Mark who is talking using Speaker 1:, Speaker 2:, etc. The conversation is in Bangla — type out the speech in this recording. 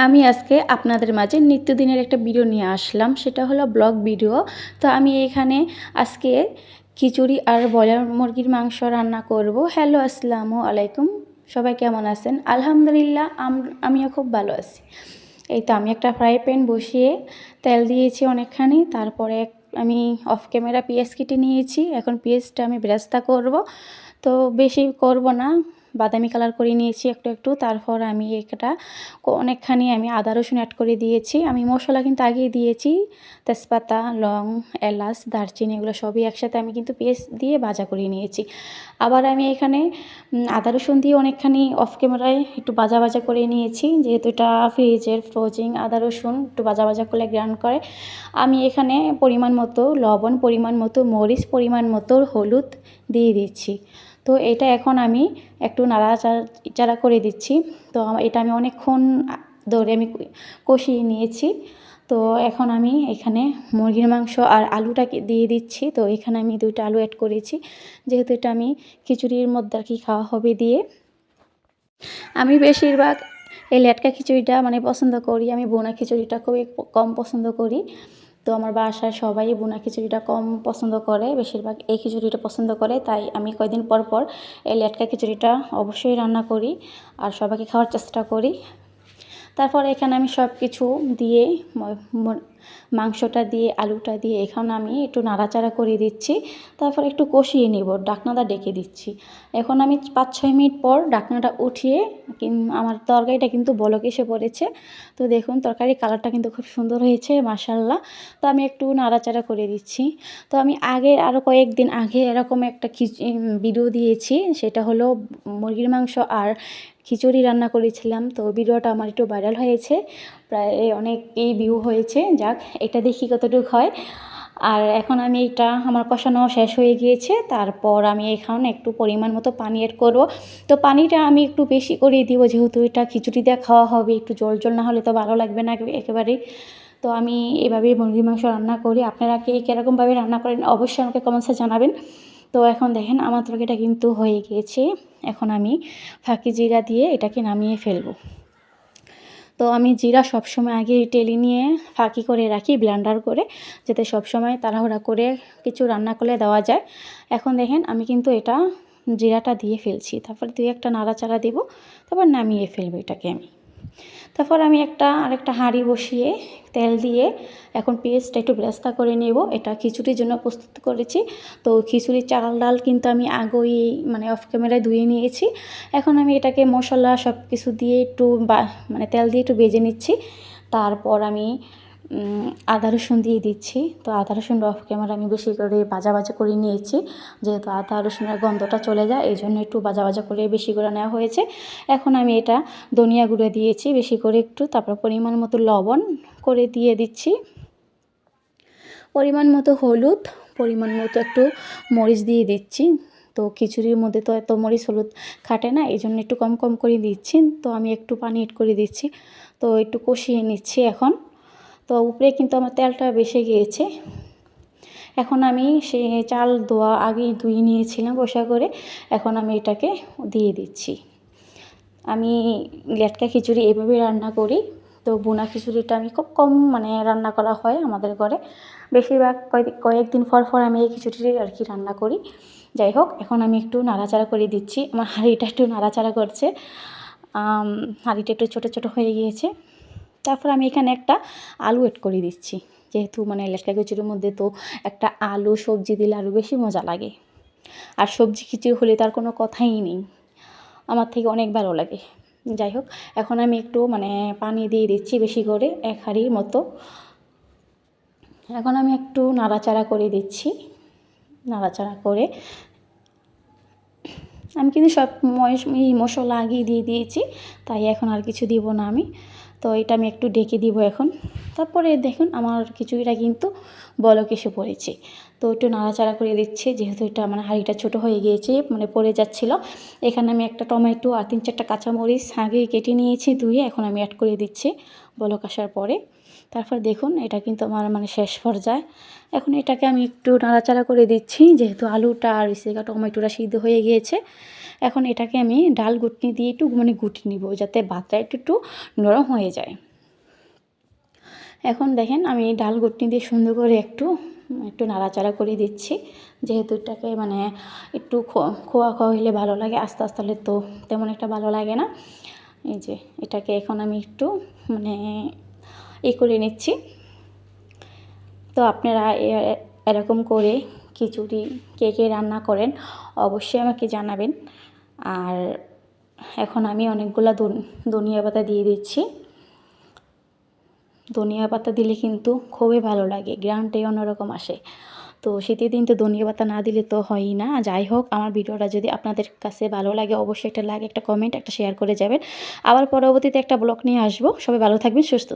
Speaker 1: আমি আজকে আপনাদের মাঝে নিত্যদিনের একটা ভিডিও নিয়ে আসলাম। সেটা হলো ব্লগ ভিডিও তো আমি এখানে আজকে খিচুড়ি আর ব্রয়লার মুরগির মাংস রান্না করব। হ্যালো আসসালামু আলাইকুম। সবাই কেমন আছেন? আলহামদুলিল্লাহ, আম- আমিও খুব ভালো আছি। এই তো আমি একটা ফ্রাই প্যান বসিয়ে তেল দিয়েছি অনেকখানি। তারপরে আমি অফ ক্যামেরা পেঁয়াজ কেটে নিয়েছি। এখন পেঁয়াজটা আমি ব্রেস্তা করব। তো বেশি করব না। বাদামি কালার করে নিয়েছি একটু একটু। তারপর আমি এটা অনেকখানি আমি আদা রসুন অ্যাড করে দিয়েছি। আমি মশলা কিন্তু আগেই দিয়েছি। তেজপাতা, লং, এলাচ, দারচিনি এগুলো সবই একসাথে আমি কিন্তু পেস্ট দিয়ে ভাজা করে নিয়েছি। আবার আমি এখানে আদা রসুন দিয়ে অনেকখানি অফ ক্যামেরায় একটু ভাজা ভাজা করে নিয়েছি। যেহেতু এটা ফ্রিজের ফ্রোজিং আদা রসুন, একটু ভাজা ভাজা করলে গ্রান করে। আমি এখানে পরিমাণ মতো লবণ, পরিমাণ মতো মরিচ, পরিমাণ মতো হলুদ দিয়ে দিচ্ছি। তো এটা এখন আমি একটু নাড়াচাড়া করে দিচ্ছি। তো এটা আমি অনেকক্ষণ ধরে আমি কষিয়ে নিয়েছি। তো এখন আমি এখানে মুরগির মাংস আর আলুটাকে দিয়ে দিচ্ছি। তো এখানে আমি দুইটা আলু অ্যাড করেছি। যেহেতু এটা আমি খিচুড়ির মধ্যে আর কি খাওয়া হবে দিয়ে। আমি বেশিরভাগ এই লেটকা খিচুড়িটা মানে পছন্দ করি। আমি বোনা খিচুড়িটা খুবই কম পছন্দ করি। তো আমার বাসায় সবাই বোনা খিচুড়িটা কম পছন্দ করে, বেশিরভাগ এই খিচুড়িটা পছন্দ করে, তাই আমি কয়েকদিন পর পর এই লেটকা খিচুড়িটা অবশ্যই রান্না করি আর সবাইকে খাওয়ার চেষ্টা করি। তারপর এখানে আমি সব কিছু দিয়ে মাংসটা দিয়ে, আলুটা দিয়ে এখানে আমি একটু নাড়াচাড়া করে দিচ্ছি। তারপর একটু কষিয়ে নিব, ডাকনাটা ডেকে দিচ্ছি। এখন আমি পাঁচ ছয় মিনিট পর ডাকনাটা উঠিয়ে আমার তরকারিটা কিন্তু বলক এসে পড়েছে। তো দেখুন, তরকারির কালারটা কিন্তু খুব সুন্দর হয়েছে মাসাল্লাহ তো আমি একটু নাড়াচাড়া করে দিচ্ছি। তো আমি আগে আরও কয়েকদিন আগে এরকম একটা ভিডিও দিয়েছি। সেটা হলো মুরগির মাংস আর খিচুড়ি রান্না করেছিলাম। তো ভিডিওটা আমার একটু ভাইরাল হয়েছে। প্রায় অনেক এই ভিউ হয়েছে যাক, এটা দেখি কতটুকু হয়। আর এখন আমি এটা, আমার কষানো শেষ হয়ে গিয়েছে। তারপর আমি এখানে একটু পরিমাণ মতো পানি অ্যাড করব। তো পানিটা আমি একটু বেশি করে দিব, যেহেতু এটা খিচুড়ি দিয়ে খাওয়া হবে, একটু জল জল না হলে তো ভালো লাগবে না একেবারেই। তো আমি এভাবেই মুরগির মাংস রান্না করি। আপনারা কে কীরকমভাবে রান্না করেন অবশ্যই আমাকে কমেন্টসে জানাবেন। তো এখন দেখেন, আমার তরকারিটা কিন্তু হয়ে গিয়েছে। এখন আমি ফাঁকি জিরা দিয়ে এটাকে নামিয়ে ফেলব। তো আমি জিরা সবসময় আগে টেলি নিয়ে ফাঁকি করে রাখি, ব্লেন্ডার করে, যাতে সবসময় তাড়াহুড়া করে কিছু রান্না করলে দেওয়া যায়। এখন দেখেন আমি কিন্তু এটা জিরাটা দিয়ে ফেলছি। তারপর দুই একটা নাড়াচাড়া দেব, তারপর নামিয়ে ফেলব এটাকে আমি। তারপর আমি একটা, আরেকটা হাঁড়ি বসিয়ে তেল দিয়ে এখন পেস্টটা একটু ব্যস্তা করে নেব। এটা খিচুড়ির জন্য প্রস্তুত করেছি। তো খিচুড়ির চাল ডাল কিন্তু আমি আগেই মানে অফ ক্যামেরায় ধুয়ে নিয়েছি। এখন আমি এটাকে মশলা সব কিছু দিয়ে একটু বা মানে তেল দিয়ে একটু ভেজে নিচ্ছি। তারপর আমি আদা রসুন দিয়ে দিচ্ছি। তো আদা রসুন অফ ক্যামেরা আমি বেশি করে ভাজা ভাজা করে নিয়েছি। যেহেতু আদা রসুনের গন্ধটা চলে যায়, এই জন্য একটু ভাজা ভাজা করে বেশি করে নেওয়া হয়েছে। এখন আমি এটা ধনিয়া গুঁড়ো দিয়েছি, বেশি করে একটু, তারপর পরিমাণ মতো লবণ করে দিয়ে দিচ্ছি। পরিমাণ মতো হলুদ, পরিমাণ মতো একটু মরিচ দিয়ে দিচ্ছি। তো খিচুড়ির মধ্যে তো এত মরিচ হলুদ খাটে না, এই জন্য একটু কম কম করে দিচ্ছি। তো আমি একটু পানি এড করে দিচ্ছি। তো একটু কষিয়ে নিচ্ছি এখন। তো উপরে কিন্তু আমার তেলটা বেসে গিয়েছে। এখন আমি সে চাল ধোয়া আগেই ধুয়ে নিয়েছিলাম বসা করে, এখন আমি এটাকে দিয়ে দিচ্ছি। আমি লেটকা খিচুড়ি এভাবে রান্না করি, তো বোনা খিচুড়িটা আমি খুব কম মানে রান্না করা হয় আমাদের ঘরে। বেশিরভাগ কয়েক, কয়েকদিন পর পর আমি এই খিচুড়ি আর কি রান্না করি। যাই হোক, এখন আমি একটু নাড়াচাড়া করে দিচ্ছি। আমার হাঁড়িটা একটু নাড়াচাড়া করছে। হাঁড়িটা একটু ছোটো ছোটো হয়ে গিয়েছে। তারপর আমি এখানে একটা আলু এড করে দিচ্ছি। যেহেতু মানে লেটকা খিচুড়ির মধ্যে তো একটা আলু, সবজি দিলে আরও বেশি মজা লাগে। আর সবজি খিচুড়ি হলে তার কোনো কথাই নেই। আমার থেকে অনেক ভালো লাগে। যাই হোক, এখন আমি একটু মানে পানি দিয়ে দিচ্ছি বেশি করে, এক হাঁড়ির মতো। এখন আমি একটু নাড়াচাড়া করে দিচ্ছি। নাড়াচাড়া করে আমি কিন্তু সব মশলা আগেই দিয়ে দিয়েছি, তাই এখন আর কিছু দিব না আমি। তো এটা আমি একটু ডেকে দিব এখন। তারপরে দেখুন আমার খিচুড়িটা কিন্তু বলক এসে পড়েছে। তো একটু নাড়াচাড়া করে দিচ্ছে, যেহেতু এটা মানে হাঁড়িটা ছোট হয়ে গিয়েছে মানে পড়ে যাচ্ছিল। এখানে আমি একটা টমেটো আর তিন চারটা কাঁচামরিচ আগে কেটে নিয়েছি ধুয়ে এখন আমি অ্যাড করে দিচ্ছি বলক আসার পরে। তারপর দেখুন, এটা কিন্তু আমার মানে শেষ পর্যায়ে। এখন এটাকে আমি একটু নাড়াচাড়া করে দিচ্ছি, যেহেতু আলুটা আর ইসেকা টমেটোটা সিদ্ধ হয়ে গিয়েছে। এখন এটাকে আমি ডাল গুটনি দিয়ে একটু মানে গুটি নিব, যাতে ভাতটা একটু একটু নরম হয়ে যায়। এখন দেখেন, আমি ডাল গুটনি দিয়ে সুন্দর করে একটু একটু নাড়াচাড়া করে দিচ্ছি। যেহেতু এটাকে মানে একটু খোয়া খোয়া হইলে ভালো লাগে, আস্তে আস্তে হলে তো তেমন একটা ভালো লাগে না। এই যে, এটাকে এখন আমি একটু মানে ই করে নিচ্ছি। তো আপনারা এরকম করে খিচুড়ি কে কে রান্না করেন অবশ্যই আমাকে জানাবেন। আর এখন আমি অনেকগুলো ধন- ধনিয়া পাতা দিয়ে দিচ্ছি। ধনিয়া পাতা দিলে কিন্তু খুবই ভালো লাগে গ্রামটাই অন্যরকম আসে। তো শীতের দিন তো ধনিয়া পাতা না দিলে তো হয়ই না। যাই হোক, আমার ভিডিওটা যদি আপনাদের কাছে ভালো লাগে অবশ্যই একটা লাইক, একটা কমেন্ট, একটা শেয়ার করে যাবেন। আবার পরবর্তীতে একটা ব্লগ নিয়ে আসব। সবাই ভালো থাকবেন, সুস্থ